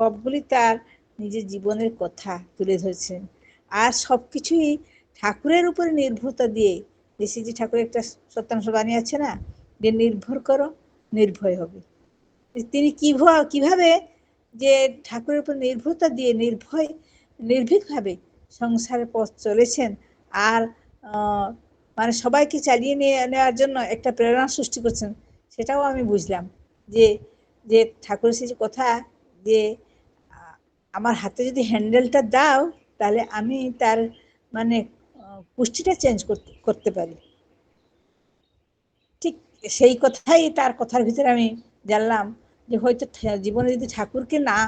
সবগুলি তার নিজের জীবনের কথা তুলে ধরেছেন আর সব কিছুই ঠাকুরের উপরে নির্ভরতা দিয়ে। যে ঠাকুরের একটা সত্যাংশ বাণী আছে না, যে নির্ভর করো, নির্ভয় হবে। তিনি কীভাবে যে ঠাকুরের উপর নির্ভরতা দিয়ে নির্ভয়, নির্ভীকভাবে সংসারের পথ চলেছেন আর মানে সবাইকে চালিয়ে নিয়ে নেওয়ার জন্য একটা প্রেরণা সৃষ্টি করছেন, সেটাও আমি বুঝলাম। যে যে ঠাকুরের সেই কথা, যে আমার হাতে যদি হ্যান্ডেলটা দাও, তাহলে আমি তার মানে পুষ্টিটা চেঞ্জ করতে করতে পারি। ঠিক সেই কথাই তার কথার ভিতরে আমি জানলাম যে, হয়তো জীবনে যদি ঠাকুরকে না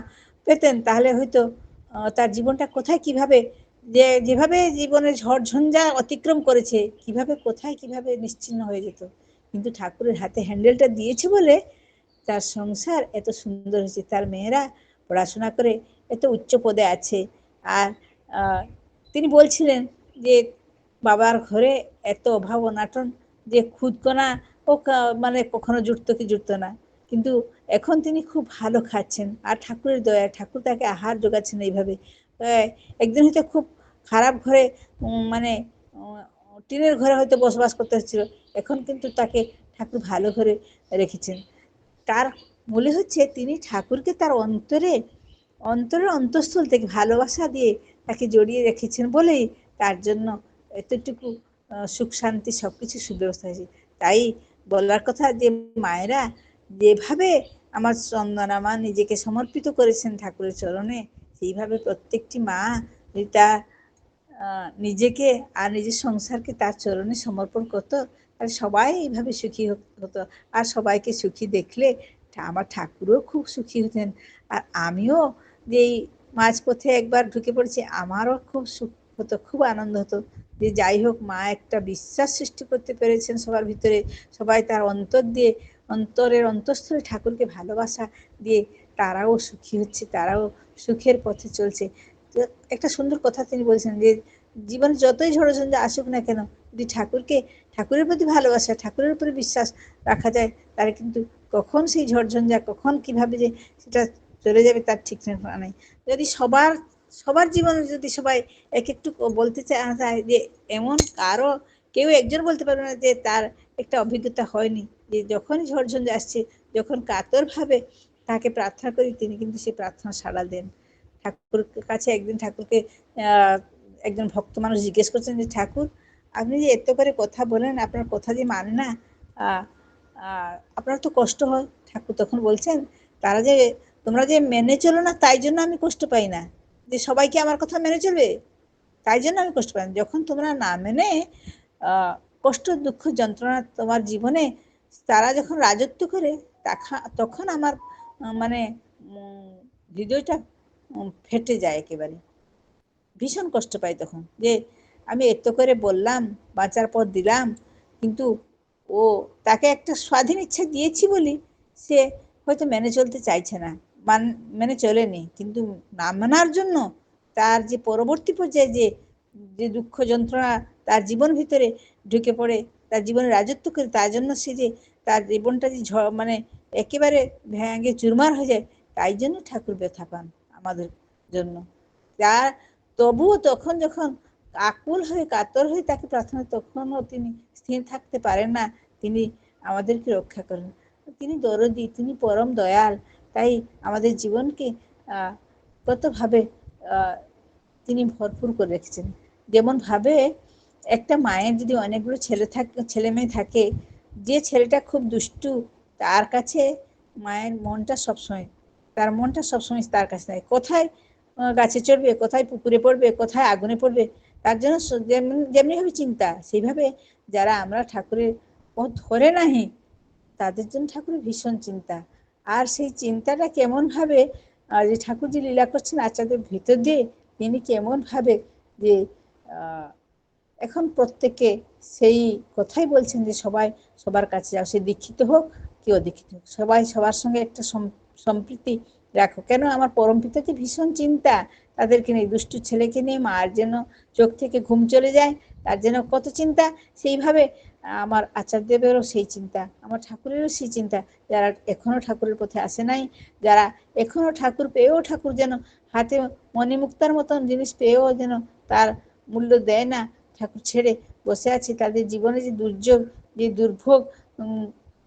পেতেন, তাহলে হয়তো তার জীবনটা কোথায় কীভাবে, যে, যেভাবে জীবনে ঝড়ঝঞ্ঝা অতিক্রম করেছে, কীভাবে কোথায় কীভাবে নিশ্চিন্ন হয়ে যেত। কিন্তু ঠাকুরের হাতে হ্যান্ডেলটা দিয়েছে বলে তার সংসার এত সুন্দর হয়েছে। তার মেয়েরা পড়াশোনা করে এত উচ্চ পদে আছে। আর তিনি বলছিলেন যে, বাবার ঘরে এত অভাব অনাটন যে খুদকোনা ও মানে কখনো জুটতো কি জুটতো না। কিন্তু এখন তিনি খুব ভালো খাচ্ছেন। আর ঠাকুরের দয়া ঠাকুর তাকে আহার যোগাচ্ছেন এইভাবে। একদিন হয়তো খুব খারাপ ঘরে মানে টিনের ঘরে হয়তো বসবাস করতে হচ্ছিল। এখন কিন্তু তাকে ঠাকুর ভালো করে রেখেছেন। তার মূলে হচ্ছে তিনি ঠাকুরকে তার অন্তরে অন্তরের অন্তঃস্থল থেকে ভালোবাসা দিয়ে তাকে জড়িয়ে রেখেছেন বলেই তার জন্য এতটুকু সুখ, শান্তি সব কিছু সুব্যবস্থা হয়েছে। তাই বলার কথা যে মায়েরা যেভাবে আমার চন্দনা মা নিজেকে সমর্পিত করেছেন ঠাকুরের চরণে, সেইভাবে প্রত্যেকটি মা তা নিজেকে আর নিজের সংসারকে তার চরণে সমর্পণ করতো আর সবাই এইভাবে সুখী হতো আর সবাইকে সুখী দেখলে আমার ঠাকুরও খুব সুখী হতেন। আর আমিও যে এই মাঝপথে একবার ঢুকে পড়েছি, আমারও খুব সুখ হতো, খুব আনন্দ হতো যে যাই হোক, মা একটা বিশ্বাস সৃষ্টি করতে পেরেছেন সবার ভিতরে। সবাই তার অন্তর দিয়ে, অন্তরের অন্তঃস্থলে ঠাকুরকে ভালোবাসা দিয়ে তারাও সুখী হচ্ছে, তারাও সুখের পথে চলছে। একটা সুন্দর কথা তিনি বলছেন যে, জীবনে যতই ঝড়ঝঞ্ঝা আসুক না কেন, যদি ঠাকুরকে, ঠাকুরের প্রতি ভালোবাসা, ঠাকুরের উপরে বিশ্বাস রাখা যায় তারা কিন্তু কখন সেই ঝড়ঝঞ্ঝা, কখন কীভাবে যে সেটা চলে যাবে, তার ঠিক নেই যদি সবার সবার জীবনে যদি সবাই এক একটু বলতে চায় যে এমন কারও, কেউ একজন বলতে পারবে না যে তার একটা অভিজ্ঞতা হয়নি, যে যখনই ঝড়ঝঞ্ঝা আসছে, যখন কাতরভাবে তাকে প্রার্থনা করি, তিনি কিন্তু সেই প্রার্থনা সাড়া দেন। ঠাকুর কাছে একদিন ঠাকুরকে একজন ভক্ত মানুষ জিজ্ঞেস করছেন যে, ঠাকুর, আপনি যে এত করে কথা বলেন, আপনার কথা যে মানে না আপনার তো কষ্ট হয়। ঠাকুর তখন বলছেন, তারা যে তোমরা যে মেনে চলো না, তাই জন্য আমি কষ্ট পাই না। যে সবাইকে আমার কথা মেনে চলবে? তাই জন্য আমি কষ্ট পাই না। যখন তোমরা না মেনে কষ্ট, দুঃখ, যন্ত্রণা তোমার জীবনে, তারা যখন রাজত্ব করে তখন আমার মানে হৃদয়টা ফেটে যায় একেবারে। ভীষণ কষ্ট পাই তখন। যে আমি এত করে বললাম, বাঁচার পর দিলাম, কিন্তু ও তাকে একটা স্বাধীন ইচ্ছা দিয়েছি বলি, সে হয়তো মেনে চলতে চাইছে না। মান, মেনে চলেনি। কিন্তু না মানার জন্য তার যে পরবর্তী পর্যায়ে যে যে দুঃখ যন্ত্রণা তার জীবন ভিতরে ঢুকে পড়ে, তার জীবনে রাজত্ব করে, তার জন্য সে যে, তার জীবনটা যে মানে একেবারে ভেঙে চুরমার হয়ে যায়, তাই জন্য ঠাকুর ব্যথা পান আমাদের জন্য। তার তবুও তখন যখন আকুল হয়ে, কাতর হয়ে তাকে প্রার্থনা, তখনও তিনি স্থির থাকতে পারেন না। তিনি আমাদেরকে রক্ষা করেন। তিনি দরদি, তিনি পরম দয়াল। তাই আমাদের জীবনকে কতভাবে তিনি ভরপুর করে রেখেছেন। যেমন ভাবে একটা মায়ের যদি অনেকগুলো ছেলে থাকে, ছেলে মেয়ে থাকে, যে ছেলেটা খুব দুষ্টু, তার কাছে মায়ের মনটা সবসময়, তার মনটা সবসময় তার কাছে থাকে। কোথায় গাছে চড়বে, কোথায় পুকুরে পড়বে, কোথায় আগুনে পড়বে, তার জন্য যেমনিভাবে চিন্তা, সেইভাবে যারা আমরা ঠাকুরের ধরে নাহি, তাদের জন্য ঠাকুরের ভীষণ চিন্তা। আর সেই চিন্তাটা কেমনভাবে যে ঠাকুর যে লীলা করছেন আচার্যের ভিতর দিয়ে, তিনি কেমনভাবে যে এখন প্রত্যেকে সেই কথাই বলছেন যে সবাই সবার কাছে যাও, সে দীক্ষিত হোক কি অদীক্ষিত হোক, সবাই সবার সঙ্গে একটা সম্প্রীতি রাখো। কেন আমার পরম পিতাকে ভীষণ চিন্তা, তাদেরকে নিয়ে, দুষ্টু ছেলেকে নিয়ে, মার যেন চোখ থেকে ঘুম চলে যায়, তার যেন কত চিন্তা, সেইভাবে আমার আচার্যদেবেরও সেই চিন্তা, আমার ঠাকুরেরও সেই চিন্তা। যারা এখনও ঠাকুরের পথে আসে নাই, যারা এখনও ঠাকুর পেয়েও ঠাকুর যেন হাতে মণিমুক্তার মতন জিনিস পেয়েও যেন তার মূল্য দেয় না, ঠাকুর ছেড়ে বসে আছে, তাদের জীবনে যে দুর্যোগ, যে দুর্ভোগ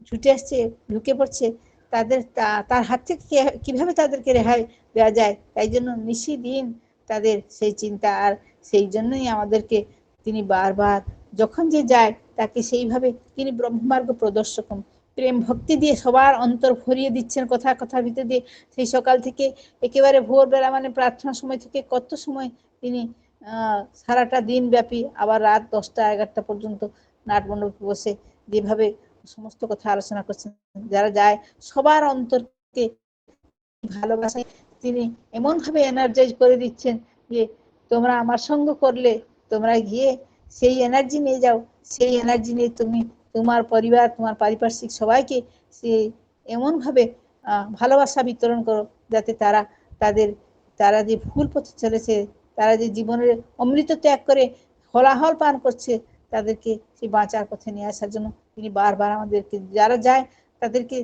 ছুটে আসছে, ঢুকে পড়ছে, তাদের তার হাত থেকে কীভাবে তাদেরকে রেহাই দেওয়া যায়? তাই জন্য নিশি দিন তাদের সেই চিন্তা, আর সেই জন্যই আমাদেরকে তিনি বারবার যখন যে যায় তাকে সেইভাবে তিনি ব্রহ্মমার্গ প্রদর্শক প্রেম ভক্তি দিয়ে সবার অন্তর ভরিয়ে দিচ্ছেন কথা কথার ভিতরে দিয়ে। সেই সকাল থেকে একেবারে ভোরবেলা মানে প্রার্থনার সময় থেকে কত সময় তিনি সারাটা দিন ব্যাপী আবার রাত দশটা এগারোটা পর্যন্ত নাট নাটমণ্ডপে বসে যেভাবে সমস্ত কথা আলোচনা করছেন। যারা যায়, সবার অন্তরকে ভালোবাসায় তিনি এমন ভাবে এনার্জাইজ করে দিচ্ছেন যে, তোমরা আমার সঙ্গ করলে, তোমরা গিয়ে সেই এনার্জি নিয়ে যাও। সেই এনার্জি নিয়ে তুমি, তোমার পরিবার, তোমার পারিপার্শ্বিক সবাইকে সে এমনভাবে ভালোবাসা বিতরণ করো যাতে তারা তাদের, তারা যে ভুল পথে চলেছে, তারা যে জীবনের অমৃত ত্যাগ করে হলাহল পান করছে, তাদেরকে সেই বাঁচার পথে নিয়ে আসার জন্য তিনি বারবার আমাদেরকে, যারা যায় তাদেরকে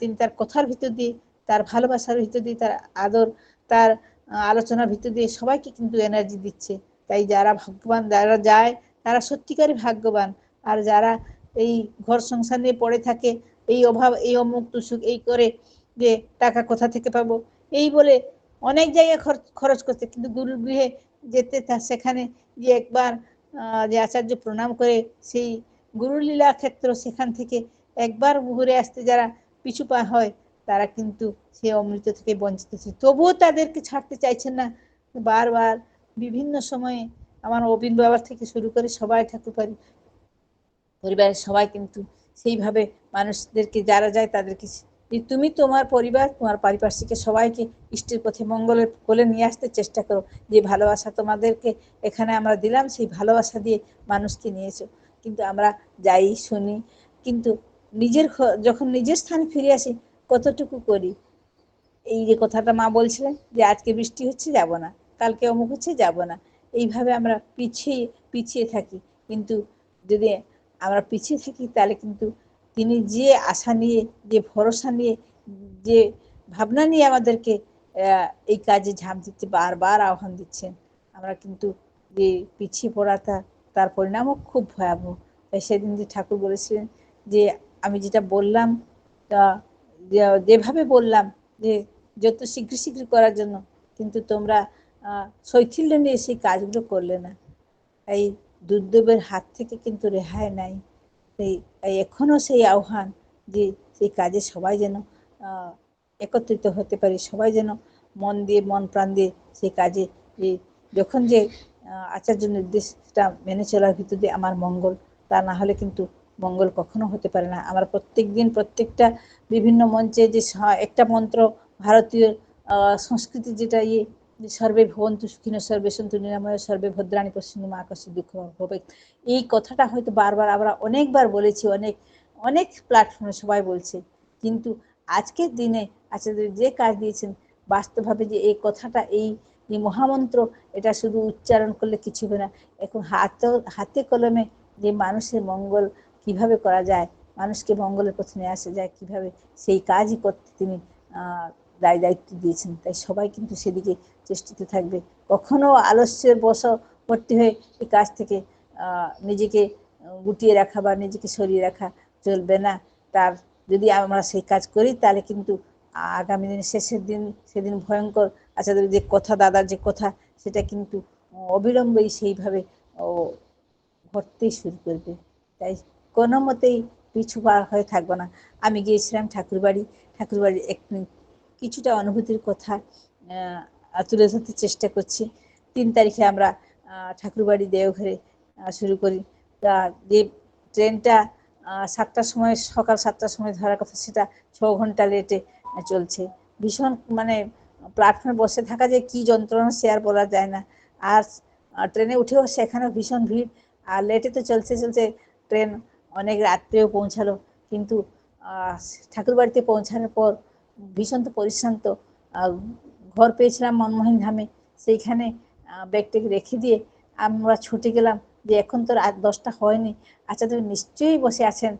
তিনি তার কথার ভিতর দিয়ে, তার ভালোবাসার ভিতর দিয়ে, তার আদর, তার আলোচনার ভিতর দিয়ে সবাইকে কিন্তু এনার্জি দিচ্ছে। তাই যারা ভাগ্যবান যারা যায়, তারা সত্যিকারই ভাগ্যবান। আর যারা এই ঘর সংসার নিয়ে পড়ে থাকে, এই অভাব, এই অমুক তুসুক এই করে যে টাকা কোথা থেকে পাবো? এই বলে অনেক জায়গায় খরচ করছে। কিন্তু গুরুর গৃহে যেতে তা সেখানে যে একবার যে আচার্য প্রণাম করে, সেই গুরুলীলা ক্ষেত্র সেখান থেকে একবার ঘুরে আসতে যারা পিছু পা হয়, তারা কিন্তু সে অমৃত থেকে বঞ্চিত হচ্ছে। তবুও তাদেরকে ছাড়তে চাইছেন না। বারবার বিভিন্ন সময়ে আমার অবিন বাবার থেকে শুরু করে সবাই ঠাকুর পারি পরিবারের সবাই কিন্তু সেইভাবে মানুষদেরকে যারা যায় তাদেরকে তুমি তোমার পরিবার, তোমার পারিপার্শ্বিকের সবাইকে ইষ্টের পথে মঙ্গলের কোলে নিয়ে আসতে চেষ্টা করো। যে ভালোবাসা তোমাদেরকে এখানে আমরা দিলাম, সেই ভালোবাসা দিয়ে মানুষকে নিয়েছো। কিন্তু আমরা যাই, শুনি, কিন্তু নিজের যখন নিজের স্থানে ফিরে আসি, কতটুকু করি? এই যে কথাটা মা বলছিলেন যে আজকে বৃষ্টি হচ্ছে, যাব না। কালকে অমুক হচ্ছে, যাব না। এইভাবে আমরা পিছিয়ে পিছিয়ে থাকি। কিন্তু যদি আমরা পিছিয়ে থাকি, তাহলে কিন্তু তিনি যে আশা নিয়ে, যে ভরসা নিয়ে, যে ভাবনা নিয়ে আমাদেরকে এই কাজে ঝাঁপ দিতে বারবার আহ্বান দিচ্ছেন, আমরা কিন্তু যে পিছিয়ে পড়াটা তার পরিণামও খুব ভয়াবহ। তাই সেদিন যে ঠাকুর বলেছিলেন যে, আমি যেটা বললাম যেভাবে বললাম, যে যত শীঘ্র শীঘ্র করার জন্য, কিন্তু তোমরা শৈথিল্য নিয়ে সেই কাজগুলো করলে না। এই দুর্দেবের হাত থেকে কিন্তু রেহাই নাই। সেই এখনও সেই আহ্বান যে সেই কাজে সবাই যেন একত্রিত হতে পারি, সবাই যেন মন দিয়ে, মন প্রাণ দিয়ে সেই কাজে যে যখন যে আচার্য নির্দেশটা মেনে চলার ভিতর দিয়ে আমার মঙ্গল, তা না হলে কিন্তু মঙ্গল কখনো হতে পারে না। আমরা প্রত্যেক দিন প্রত্যেকটা বিভিন্ন মঞ্চে যে একটা মন্ত্র ভারতীয় সংস্কৃতি যেটা ইয়ে সর্বে ভবন্তু সুখিন, সর্বে সন্তু নিরাময়, সর্বে ভদ্রাণী পশ্চিম মা কষ্ট দুঃখ হবে এই কথাটা হয়তো বারবার আমরা অনেকবার বলেছি, অনেক অনেক প্ল্যাটফর্মে সবাই বলছে। কিন্তু আজকের দিনে আচার্য যে কাজ দিয়েছেন, বাস্তবভাবে যে এই কথাটা, এই এই মহামন্ত্র, এটা শুধু উচ্চারণ করলে কিছু হবে না। এখন হাতে হাতে কলমে যে মানুষের মঙ্গল কীভাবে করা যায়, মানুষকে মঙ্গলের পথে নিয়ে আসা যায়, কীভাবে সেই কাজই করতে তিনি দায় দায়িত্ব দিয়েছেন। তাই সবাই কিন্তু সেদিকে চেষ্টিত থাকবে। কখনো আলস্যের বশবর্তী হয়ে এই কাজ থেকে নিজেকে গুটিয়ে রাখা বা নিজেকে সরিয়ে রাখা চলবে না। তার যদি আমরা সেই কাজ করি, তাহলে কিন্তু আগামী দিনে শেষের দিন সেদিন ভয়ঙ্কর আচ্ছা যে কথা, দাদার যে কথা, সেটা কিন্তু অবিলম্বেই সেইভাবে ও ঘটতেই শুরু করবে। তাই কোনো মতেই পিছু হয়ে থাকব না। আমি গিয়েছিলাম ঠাকুরবাড়ি। ঠাকুরবাড়ির এক কিছুটা অনুভূতির কথা তুলে ধরতে চেষ্টা করছি। তিন তারিখে আমরা ঠাকুরবাড়ি দেওঘরে শুরু করি। তা যে ট্রেনটা সাতটার সময়, সকাল সাতটার সময় ধরার কথা, সেটা ছ ঘণ্টা লেটে চলছে। ভীষণ মানে প্ল্যাটফর্মে বসে থাকা যে কি যন্ত্রণা, সে আর বলা যায় না। আর ট্রেনে উঠেও সেখানেও ভীষণ ভিড়। আর লেটে তো চলছে চলছে ট্রেন অনেক রাত্রেও পৌঁছালো। কিন্তু ঠাকুরবাড়িতে পৌঁছানোর পর ভীষণ পরিশ্রান্ত ঘর পেয়েছিলাম মনমোহন ধামে, সেইখানে ব্যাগটাকে রেখে দিয়ে আমরা ছুটে গেলাম যে এখন তো রাত দশটা হয়নি। আচ্ছা তুমি নিশ্চয়ই বসে আছেন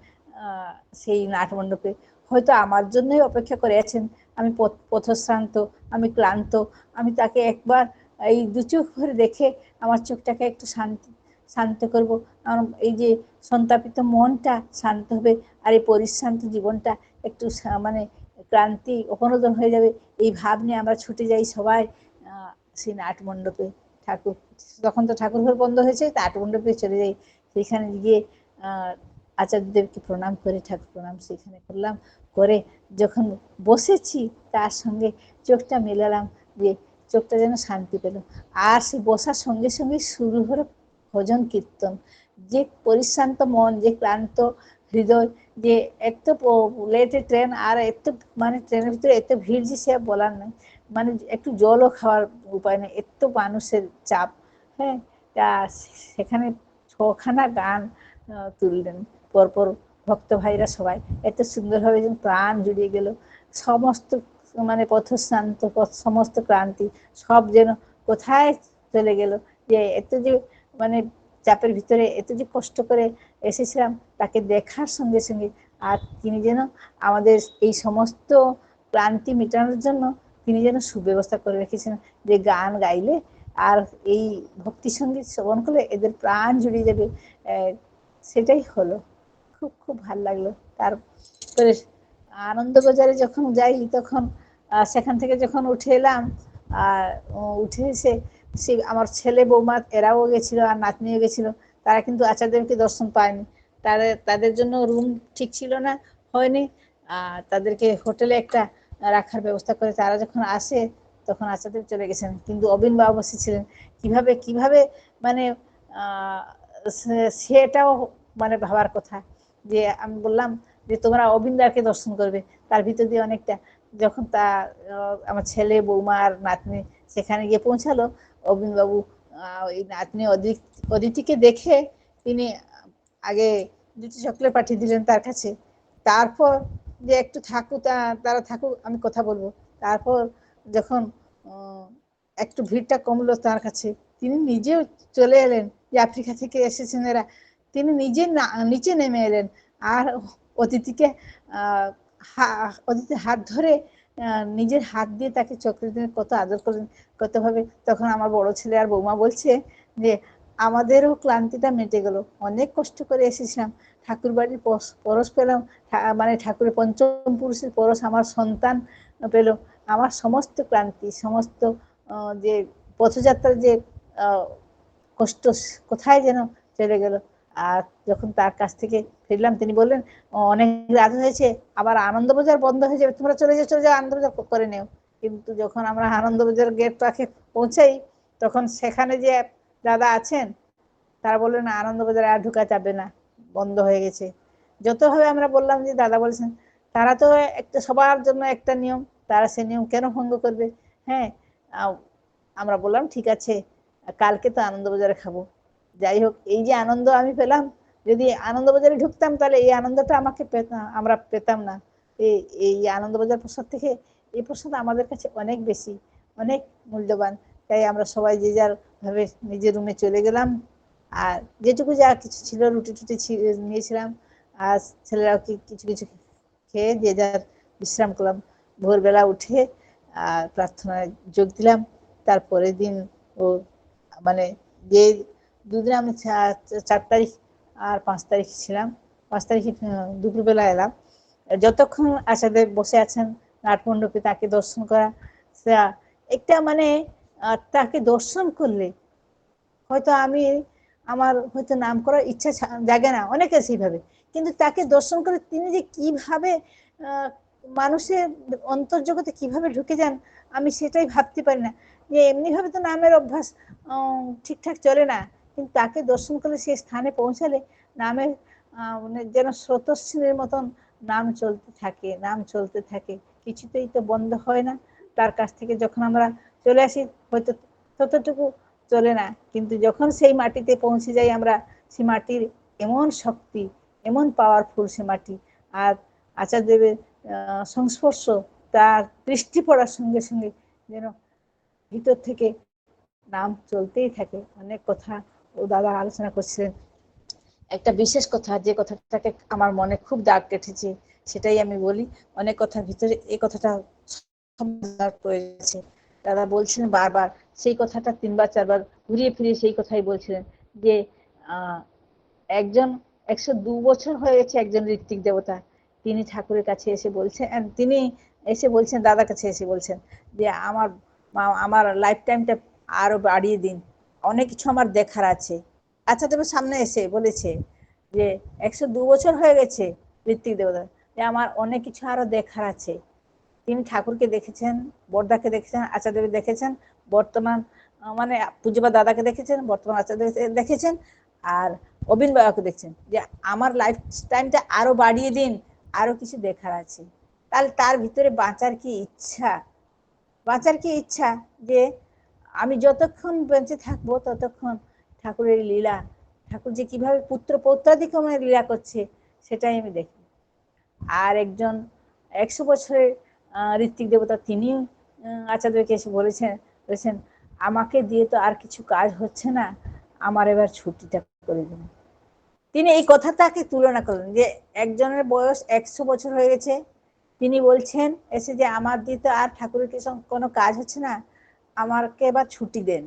সেই নাটমণ্ডপে। হয়তো আমার জন্যই অপেক্ষা করে আছেন। আমি পথশ্রান্ত, আমি ক্লান্ত, আমি তাকে একবার এই দু চোখ ভরে দেখে আমার চোখটাকে একটু শান্তি, শান্ত করব। আমার এই যে সন্তাপিত মনটা শান্ত হবে আর এই পরিশ্রান্ত জীবনটা একটু মানে ক্লান্তি, অপনোদন হয়ে যাবে, এই ভাব নিয়ে আমরা ছুটে যাই সবাই সেই নাট মণ্ডপে ঠাকুর, তখন তো ঠাকুর ঘর বন্ধ হয়েছে নাট মণ্ডপে চলে যাই। সেখানে গিয়ে আচার্যদেবকে প্রণাম করে, ঠাকুর প্রণাম সেখানে করলাম। করে যখন বসেছি, তার সঙ্গে চোখটা মেলালাম যে চোখটা যেন শান্তি পেল। আর সে বসার সঙ্গে সঙ্গে শুরু হলো ভজন কীর্তন। যে পরিশ্রান্ত মন, যে ক্লান্ত হৃদয় যে এত লেটে ট্রেন আর এত মানে ট্রেনের ভিতরে এত ভিড় যে সে বলার নেই। মানে একটু জলও খাওয়ার উপায় নেই, এত মানুষের চাপ। হ্যাঁ তা সেখানে ছখানা গান তুললেন। পরপর ভক্ত ভাইরা সবাই। এত সুন্দরভাবে যেন প্রাণ জুড়িয়ে গেল। সমস্ত মানে পথশ্রান্ত সমস্ত ক্রান্তি সব যেন কোথায় চলে গেল। যে এত যে মানে চাপের ভিতরে এত যে কষ্ট করে এসেছিলাম, তাকে দেখার সঙ্গে সঙ্গে আর তিনি যেন আমাদের এই সমস্ত ক্লান্তি মেটানোর জন্য তিনি যেন সুব্যবস্থা করে রেখেছেন যে গান গাইলে আর এই ভক্তি সংগীত শ্রবণ করলে এদের প্রাণ জুড়িয়ে যাবে সেটাই হলো। খুব খুব ভালো লাগল। তারপরে আনন্দবাজারে যখন যাই, তখন সেখান থেকে যখন উঠে এলাম আর উঠে এসে সে আমার ছেলে বৌমা, এরাও গেছিল আর নাতনিও গেছিল। তারা কিন্তু আচার্যদেবকে দর্শন পায়নি। তারা, তাদের জন্য রুম ঠিক ছিল না, হয়নি। তাদেরকে হোটেলে একটা রাখার ব্যবস্থা করে তারা যখন আসে, তখন আচার্যদেব চলে গেছেন। কিন্তু অবিন বাবু বসেছিলেন কীভাবে কীভাবে মানে সেটাও মানে ভাবার কথা যে আমি বললাম যে তোমরা অবিন্দাকে দর্শন করবে। তার ভিতর দিয়ে অনেকটা যখন তা আমার ছেলে, বৌমা আর নাতনি সেখানে গিয়ে পৌঁছালো, অবিনবাবু ওই নাতনি অদিতিকে দেখে তিনি আগে দুটি চকলেট পাঠিয়ে দিলেন তার কাছে। তারপর যে একটু থাকুক তারা থাকুক, আমি কথা বলব। তারপর যখন একটু ভিড়টা কমলো তার কাছে, তিনি নিজেও চলে এলেন। যে আফ্রিকা থেকে এসেছেন এরা। তিনি নিজে নিচে নেমে এলেন। আর অতিথিকে অতিথির হাত ধরে নিজের হাত দিয়ে তাকে চকলেট কত আদর করলেন। কতভাবে তখন আমার বড় ছেলে আর বৌমা বলছে যে, আমাদেরও ক্লান্তিটা মেটে গেল। অনেক কষ্ট করে এসেছিলাম। ঠাকুর বাড়ির পরশ পেলাম। মানে ঠাকুরের পঞ্চম পুরুষের পরশ আমার সন্তান পেল। আমার সমস্ত ক্লান্তি, সমস্ত যে পথযাত্রার যে কষ্ট, কোথায় যেন চলে গেল। আর যখন তার কাছ থেকে ফিরলাম, তিনি বললেন, অনেক রাত হয়েছে। আবার আনন্দবাজার বন্ধ হয়ে যাবে। তোমরা চলে যাও চলে যাও আনন্দবাজার করে নেও। কিন্তু যখন আমরা আনন্দবাজার গেটটাকে পৌঁছাই, তখন সেখানে যে দাদা আছেন, তারা বললেন আনন্দবাজারে আর ঢুকা যাবে না, বন্ধ হয়ে গেছে। যতভাবে আমরা বললাম যে দাদা বলেছেন, তারা তো একটা সবার জন্য একটা নিয়ম, তারা সে নিয়ম কেন ভঙ্গ করবে? হ্যাঁ আমরা বললাম, ঠিক আছে, কালকে তো আনন্দবাজারে খাব। যাই হোক, এই যে আনন্দ আমি পেলাম, যদি আনন্দবাজারে ঢুকতাম, তাহলে এই আনন্দটা আমাকে পেতাম আমরা পেতাম না। এই এই আনন্দবাজার প্রসাদ থেকে এই প্রসাদ আমাদের কাছে অনেক বেশি, অনেক মূল্যবান। তাই আমরা সবাই যে যার ভাবে নিজের রুমে চলে গেলাম। আর যেটুকু যা কিছু ছিল, রুটি টুটি নিয়েছিলাম। আর ছেলেরাও কিছু কিছু খেয়ে যে যার বিশ্রাম করলাম। ভোরবেলা উঠে আর প্রার্থনায় যোগ দিলাম। তারপরের দিন ও মানে যে দুদিন আমি চার তারিখ আর পাঁচ তারিখ ছিলাম। পাঁচ তারিখে দুপুরবেলা এলাম। যতক্ষণ আশাদের বসে আছেন নাটমণ্ডপে তাকে দর্শন করা একটা মানে তাকে দর্শন করলে হয়তো আমি আমার হয়তো নাম করার ইচ্ছা জাগে না, অনেকে সেইভাবে কিন্তু তাকে দর্শন করে তিনি যে কীভাবে মানুষের অন্তর্জগতে কীভাবে ঢুকে যান, আমি সেটাই ভাবতে পারি না। যে এমনিভাবে তো নামের অভ্যাস ঠিকঠাক চলে না। কিন্তু তাকে দর্শন করলে সে স্থানে পৌঁছালে নামের মানে যেন স্রোতস্বিনীর মতন নাম চলতে থাকে, নাম চলতে থাকে। কিছুতেই তো বন্ধ হয় না। তার কাছ থেকে যখন আমরা চলে আসি, হয়তো ততটুকু চলে না। কিন্তু যখন সেই মাটিতে পৌঁছে যাই আমরা, সে মাটির এমন শক্তি, এমন পাওয়ারফুল সে মাটি। আর আচার্যদেবের সংস্পর্শ, তার দৃষ্টি পড়ার সঙ্গে সঙ্গে যেন ভিতর থেকে নাম চলতেই থাকে। অনেক কথা ও দাদা আলোচনা করছিলেন। একটা বিশেষ কথা, যে কথাটাকে আমার মনে খুব দাগ কেটেছে। সেটাই আমি বলি। অনেক কথার ভিতরে এই কথাটা দাদা বলছিলেন বারবার, সেই কথাটা তিনবার, চারবার ঘুরিয়ে ফিরিয়ে সেই কথাই বলছিলেন যে একজন একশো দু বছর হয়ে গেছে একজন ঋত্বিক দেবতা। তিনি ঠাকুরের কাছে এসে বলছেন তিনি এসে বলছেন, দাদার কাছে এসে বলছেন যে, আমার আমার লাইফ টাইমটা আরও বাড়িয়ে দিন। অনেক কিছু আমার দেখার আছে। আচ্ছা তবে সামনে এসে বলেছে যে, একশো দু বছর হয়ে গেছে ঋত্বিক দেবতা। যে আমার অনেক কিছু আরও দেখার আছে। তিনি ঠাকুরকে দেখেছেন বর্দাকে দেখেছেন আচার্যদেব দেখেছেন, বর্তমান মানে পূজ্যবা দাদাকে দেখেছেন, বর্তমান আচার্য দেখেছেন, আর অবিন বাবাকে দেখছেন। যে আমার লাইফ টাইমটা আরও বাড়িয়ে দিন, আরও কিছু দেখার আছে। তাহলে তার ভিতরে বাঁচার কি ইচ্ছা? বাঁচার কি ইচ্ছা? যে আমি যতক্ষণ বেঁচে থাকব, ততক্ষণ ঠাকুরের লীলা, ঠাকুর যে কীভাবে পুত্র পৌত্রাদিক্রমে লীলা করছে, সেটাই আমি দেখি আর একজন একশো বছরের ঋত্বিক দেবতা তিনি আচার্যকে এসে বলেছেন বলেছেন, আমাকে দিয়ে তো আর কিছু কাজ হচ্ছে না, আমার এবার ছুটিটা করে দিন। তিনি এই কথাটাকে তুলনা করলেন যে একজনের বয়স একশো বছর হয়ে গেছে। তিনি বলছেন, এসে যে আমার দিয়ে তো আর ঠাকুরের কোনো কাজ হচ্ছে না আমাকে এবার ছুটি দেন।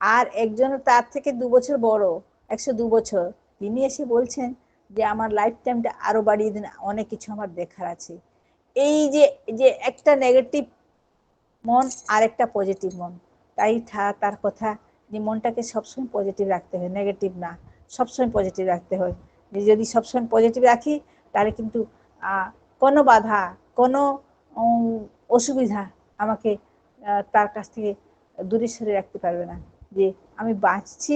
আর একজন তার থেকে দু বছর বড়, একশো দু বছর, তিনি এসে বলছেন যে আমার লাইফ টাইমটা আরও বাড়িয়ে দিন, অনেক কিছু আমার দেখার আছে। এই যে যে একটা নেগেটিভ মন আর একটা পজিটিভ মন। তাই তার কথা যে মনটাকে সবসময় পজিটিভ রাখতে হয় নেগেটিভ না, সবসময় পজিটিভ রাখতে হয়। যে যদি সবসময় পজিটিভ রাখি, তাহলে কিন্তু কোনো বাধা, কোনো অসুবিধা আমাকে তার কাছ থেকে দূরে সরে রাখতে পারবে না। যে আমি বাঁচছি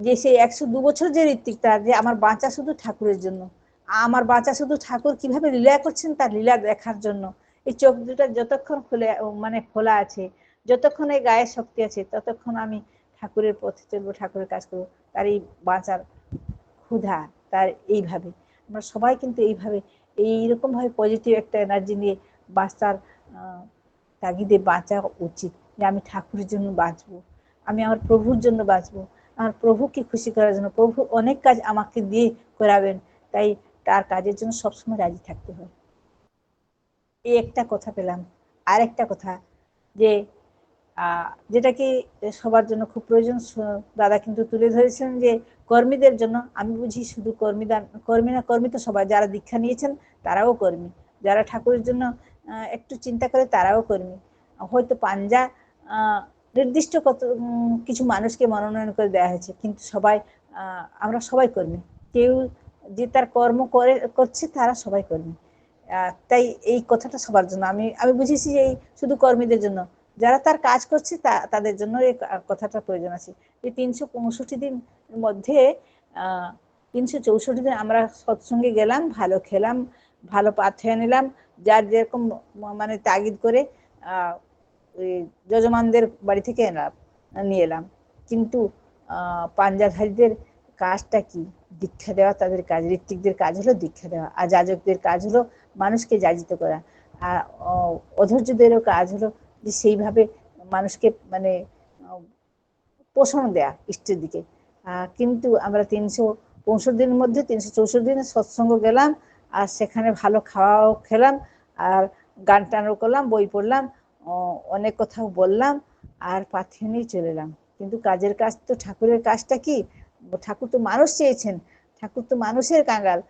যে সেই একশো দু বছর যে ঋত্বিক তার যে আমার বাঁচা শুধু ঠাকুরের জন্য। আমার বাঁচা শুধু ঠাকুর কীভাবে লীলা করছেন তার লীলা দেখার জন্য। এই চোখ দুটা যতক্ষণ খুলে মানে খোলা আছে, যতক্ষণ এই গায়ের শক্তি আছে, ততক্ষণ আমি ঠাকুরের পথে চলবো, ঠাকুরের কাজ করব। তার এই বাঁচার ক্ষুধা, তার এইভাবে। আমরা সবাই কিন্তু এইভাবে এইরকম ভাবে পজিটিভ একটা এনার্জি নিয়ে বাঁচার তাগিদে বাঁচা উচিত। যে আমি ঠাকুরের জন্য বাঁচবো, আমি আমার প্রভুর জন্য বাঁচবো। আমার প্রভুকে খুশি করার জন্য, প্রভু অনেক কাজ আমাকে দিয়ে করাবেন, তাই তার কাজের জন্য সবসময় রাজি থাকতে হয়। এই একটা কথা পেলাম। আর একটা কথা, যে যেটা কি সবার জন্য খুব প্রয়োজন দাদা কিন্তু তুলে ধরেছেন যে, কর্মীদের জন্য, আমি বুঝি শুধু কর্মীদান, কর্মী না, কর্মী তো সবাই, যারা দীক্ষা নিয়েছেন তারাও কর্মী, যারা ঠাকুরের জন্য একটু চিন্তা করে তারাও কর্মী। হয়তো পাঞ্জা নির্দিষ্ট কত কিছু মানুষকে মনোনয়ন করে দেওয়া হয়েছে, কিন্তু সবাই আমরা সবাই কর্মী। কেউ যে তার কর্ম করে, করছে, তারা সবাই কর্মী। তাই এই কথাটা সবার জন্য। আমি আমি বুঝেছি যে এই শুধু কর্মীদের জন্য, যারা তার কাজ করছে, তা, তাদের জন্য এই কথাটা প্রয়োজন আছে। যে তিনশো পঁয়ষট্টি দিন মধ্যে তিনশো চৌষট্টি দিন আমরা সৎসঙ্গে গেলাম, ভালো খেলাম, ভালো পাথে নিলাম, যার যেরকম মানে তাগিদ করে যজমানদের বাড়ি থেকে এলাম নিয়ে এলাম। কিন্তু পাঞ্জাধারীদের কাজটা কি? দীক্ষা দেওয়া তাদের কাজ, ঋত্বিকদের কাজ হলো দীক্ষা দেওয়া, আর যাজকদের কাজ হলো মানুষকে যাজিত করা। আর অধৈর্যদেরও কাজ হলো যে সেইভাবে মানুষকে মানে পোষণ দেয়া ইষ্টের দিকে। কিন্তু আমরা তিনশো পঁয়ষট্টি দিনের মধ্যে, তিনশো চৌষট্টি দিনে সৎসঙ্গ গেলাম, আর সেখানে ভালো খাওয়াও খেলাম, আর গান টানও করলাম, বই পড়লাম অনেক কথাও বললাম আর পাথিয়ে নিয়ে চলে এলাম। কিন্তু কাজের কাজ তো ঠাকুরের কাজটা কি? ঠাকুর তো মানুষ চেয়েছেন, ঠাকুর তো মানুষের কাঙ্গাল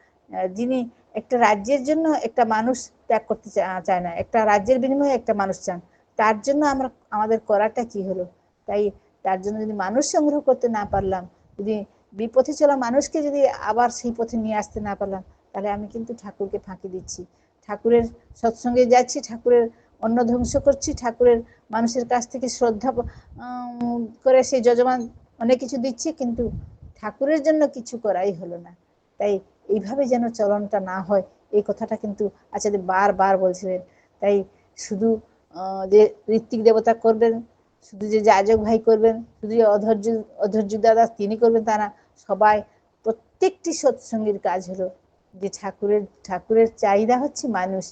যিনি একটা রাজ্যের জন্য একটা মানুষ ত্যাগ করতে চায় না, একটা রাজ্যের বিনিময়ে একটা মানুষ চান, তার জন্য আমরা, আমাদের করাটা কি হলো? তাই তার জন্য যদি মানুষ সংগ্রহ করতে না পারলাম, যদি বিপথে চলা মানুষকে যদি আবার সেই পথে নিয়ে আসতে না পারলাম, তাহলে আমি কিন্তু ঠাকুরকে ফাঁকি দিচ্ছি। ঠাকুরের সৎসঙ্গে যাচ্ছি, ঠাকুরের অন্ন ধ্বংস করছি, ঠাকুরের মানুষের কাছ থেকে শ্রদ্ধা করে সেই যজমান অনেক কিছু দিচ্ছে, কিন্তু ঠাকুরের জন্য কিছু করাই হলো না। তাই এইভাবে যেন চলনটা না হয়, এই কথাটা কিন্তু আচার্য বারবার বলছিলেন। তাই শুধু যে ঋত্বিক দেবতা করবেন, শুধু যে যাজক ভাই করবেন, শুধু যে অধৈর্য অধৈর্য দাদা তিনি করবেন তা না, সবাই প্রত্যেকটি সৎসঙ্গীর কাজ হলো যে ঠাকুরের ঠাকুরের চাহিদা হচ্ছে মানুষ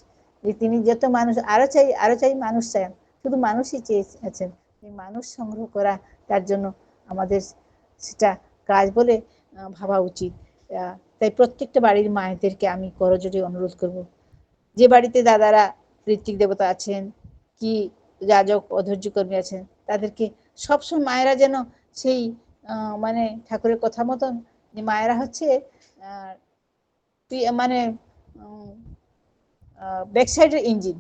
যে তিনি যত মানুষ, আরও চাই আরও চাই মানুষ চান শুধু মানুষই চেয়েছেন। এই মানুষ সংগ্রহ করা, তার জন্য আমাদের সেটা কাজ বলে ভাবা উচিত। তাই প্রত্যেকটা বাড়ির মায়েদেরকে আমি করজোরে অনুরোধ করব। যে বাড়িতে দাদারা ঋত্বিক দেবতা আছেন, কি যাজক অধৈর্য কর্মী আছেন, তাদেরকে সবসময় মায়েরা যেন সেই মানে ঠাকুরের কথা মতন যে মায়েরা হচ্ছে মানে ব্যাকসাইডের ইঞ্জিন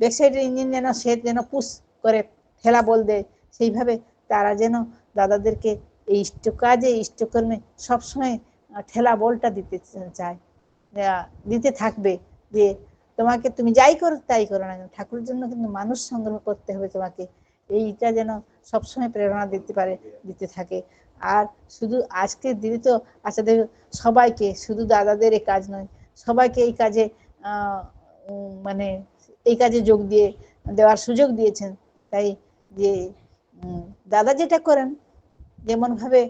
ব্যাকসাইডের ইঞ্জিন যেন সে যেন পুশ করে, ঠেলা বল দেয়, সেইভাবে তারা যেন দাদাদেরকে এই ইষ্ট কাজে ইষ্টকর্মে সবসময় ঠেলা বলটা দিতে চায়। দিতে থাকবে যে তোমাকে তুমি যাই করো তাই করো না কেন, ঠাকুরের জন্য কিন্তু মানুষ সংগ্রহ করতে হবে তোমাকে। এইটা যেন সবসময় প্রেরণা দিতে পারে, দিতে থাকে। আর শুধু আজকের দিনে তো আচ্ছা সবাইকে, শুধু দাদাদের এই কাজ নয়, সবাইকে এই কাজে মানে এই কাজে যোগ দিয়ে, দেওয়ার সুযোগ দিয়েছেন। তাই যে দাদা যেটা করেন যেমনভাবে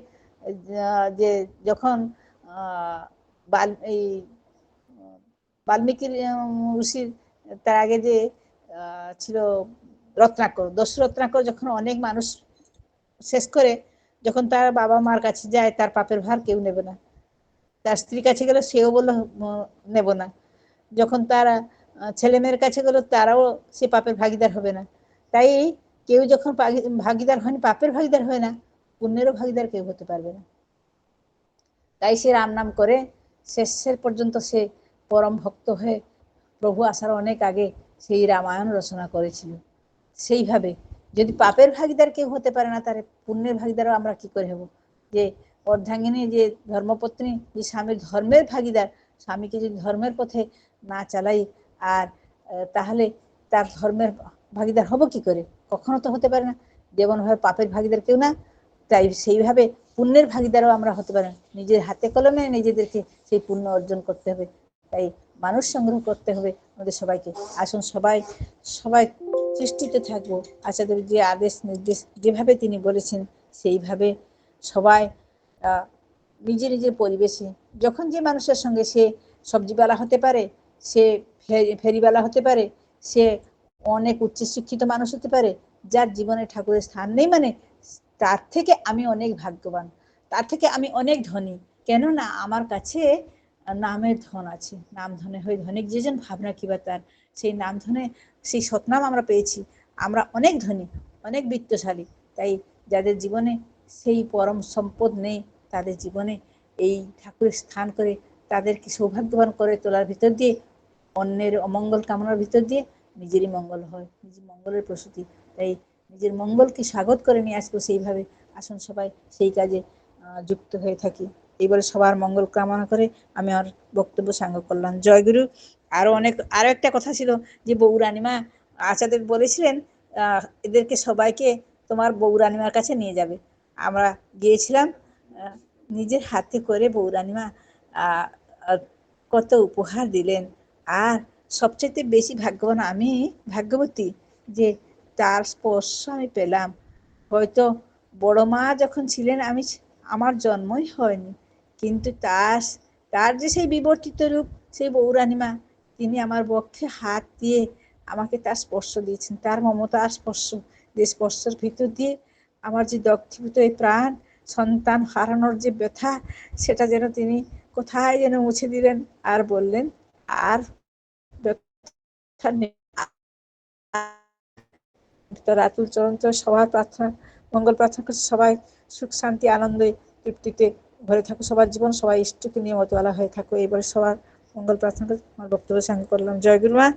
যে যখন এই বাল্মীকি ঋষির, তার আগে যে ছিল রত্নাকর দশ রত্নাকর যখন অনেক মানুষ শেষ করে, যখন তার বাবা মার কাছে যায়, তার পাপের ভার কেউ নেবে না। তার স্ত্রীর কাছে গেলে সেও বলল নেব না। যখন তারা ছেলে মেয়ের কাছে গেলো তারাও সে পাপের ভাগিদার হবে না। তাই কেউ যখন ভাগিদার হয়নি, পাপের ভাগিদার হয় না, পুণ্যেরও ভাগিদার কেউ হতে পারবে না। তাই সে রাম নাম করে শেষের পর্যন্ত সে পরম ভক্ত হয়ে প্রভু আসার অনেক আগে সেই রামায়ণ রচনা করেছিল। সেইভাবে যদি পাপের ভাগিদার কেউ হতে পারে না তার পুণ্যের ভাগিদারও আমরা কি করে হব? যে অর্ধাঙ্গিনী, যে ধর্মপত্নী, যে স্বামীর ধর্মের ভাগিদার, স্বামীকে যদি ধর্মের পথে না চালাই আর তাহলে তার ধর্মের ভাগিদার হব কি করে? কখনো তো হতে পারে না। যেমনভাবে পাপের ভাগিদার কেউ না। তাই সেইভাবে পুণ্যের ভাগিদারও আমরা হতে পারি নিজের হাতে কলমে নিজেদেরকে সেই পুণ্য অর্জন করতে হবে। তাই মানুষ সংগ্রহ করতে হবে আমাদের সবাইকে। আসুন সবাই সবাই চেষ্টিতে থাকব। আচার্য যে আদেশ নির্দেশ যেভাবে তিনি বলেছেন, সেইভাবে সবাই নিজে নিজের পরিবেশে, যখন যে মানুষের সঙ্গে সে সবজিওয়ালা হতে পারে, সে ফেরিওয়ালা হতে পারে, সে অনেক উচ্চশিক্ষিত মানুষ হতে পারে, যার জীবনে ঠাকুরের স্থান নেই মানে তার থেকে আমি অনেক ভাগ্যবান, তার থেকে আমি অনেক ধনী। কেননা আমার কাছে নামের ধন আছে, নাম ধনে হয়ে ধনিক যেজন ভাবনা কিবা তার, সেই নাম ধনে, সেই সৎনাম আমরা পেয়েছি, আমরা অনেক ধনী, অনেক বৃত্তশালী, তাই যাদের জীবনে সেই পরম সম্পদ নেই, তাদের জীবনে এই ঠাকুরের স্থান করে তাদেরকে সৌভাগ্যবান করে তোলার ভিতর দিয়ে অন্যের অমঙ্গল কামনার ভিতর দিয়ে নিজেরই মঙ্গল হয়, নিজের মঙ্গলের প্রসূতি তাই নিজের মঙ্গলকে স্বাগত করে নিয়ে আসব সেইভাবে। আসুন সবাই সেই কাজে যুক্ত হয়ে থাকি। এইবারে সবার মঙ্গল কামনা করে আমি আর বক্তব্য সাঙ্গ করলাম। জয়গুরু আরও অনেক, আরও একটা কথা ছিল যে বৌরানিমা আচাদের বলেছিলেন এদেরকে সবাইকে তোমার বৌরানিমার কাছে নিয়ে যাবে। আমরা গিয়েছিলাম নিজের হাতে করে বৌরানিমা কত উপহার দিলেন। আর সবচেয়ে বেশি ভাগ্যবান আমি ভাগ্যবতী যে তার স্পর্শ আমি পেলাম। হয়তো বড় মা যখন ছিলেন, আমি আমার জন্মই হয়নি। কিন্তু তার তার যে সেই বিবর্তিত রূপ, সেই বৌরানিমা তিনি আমার বক্ষে হাত দিয়ে আমাকে তার স্পর্শ দিয়েছেন। তার মমতার স্পর্শ, যে স্পর্শের ভিতর দিয়ে আমার যে দগ্ধীভূত এই প্রাণ, সন্তান হারানোর যে ব্যথা, সেটা যেন তিনি কোথায় যেন মুছে দিলেন আর বললেন, আর রাতুল চরন্ত সবার প্রার্থনা, মঙ্গল প্রার্থনা করছে, সবাই সুখ, শান্তি, আনন্দে তৃপ্তিতে ভরে থাকো সবার জীবন, সবাই ইষ্টকে নিয়ে মতো মতওয়ালা হয়ে থাকো। এবারে সবার মঙ্গল প্রার্থনা করে আমার বক্তব্য সঙ্গে করলাম। জয় গুরুমা।